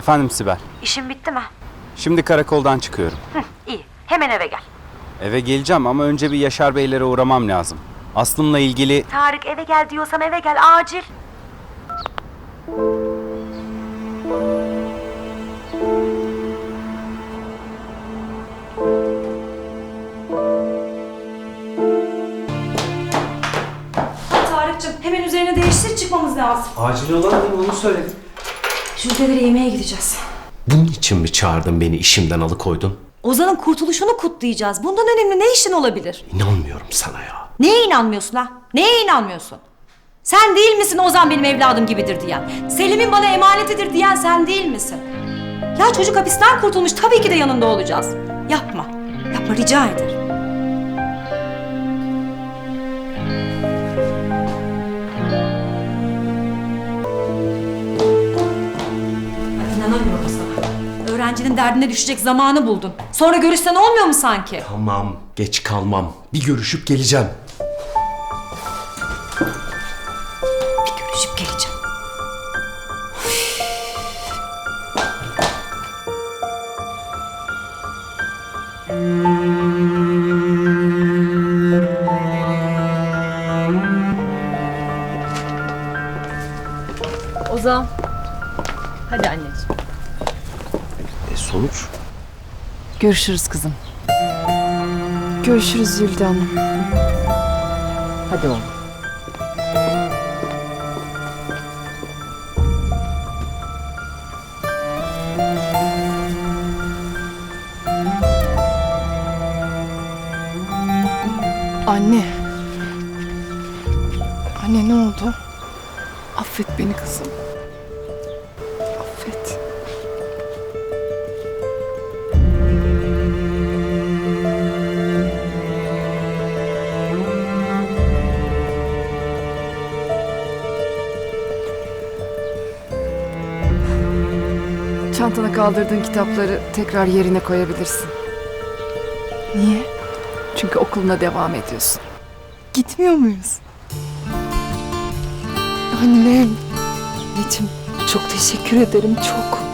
Efendim Sibel. İşin bitti mi? Şimdi karakoldan çıkıyorum. Hı, iyi. Hemen eve gel. Eve geleceğim ama önce bir Yaşar Beylere uğramam lazım. Aslım'la ilgili Tarık eve gel diyorsam eve gel acil. Tarık'cığım hemen üzerine değiştir çıkmamız lazım. Acil olan ne onu söyledim. Jüldeleri yemeğe gideceğiz. Bunun için mi çağırdın beni işimden alıkoydun? Ozan'ın kurtuluşunu kutlayacağız. Bundan önemli ne işin olabilir? İnanmıyorum sana ya. Neye inanmıyorsun ha? Neye inanmıyorsun? Sen değil misin Ozan benim evladım gibidir diyen? Selim'in bana emanetidir diyen sen değil misin? Ya çocuk hapisten kurtulmuş tabii ki de yanında olacağız. Yapma. Yapma rica ederim. Öğrencinin derdine düşecek zamanı buldun. Sonra görüşsen olmuyor mu sanki? Tamam, geç kalmam. Bir görüşüp geleceğim. Bir görüşüp geleceğim. Ozan. Hadi anneciğim. Sonuç? Görüşürüz kızım. Görüşürüz Zülde Hanım. Hadi oğlum. Anne. Anne ne oldu? Affet beni kızım. Affet. Çantana kaldırdığın kitapları tekrar yerine koyabilirsin. Niye? Çünkü okuluna devam ediyorsun. Gitmiyor muyuz? Annem. Anneciğim çok teşekkür ederim çok.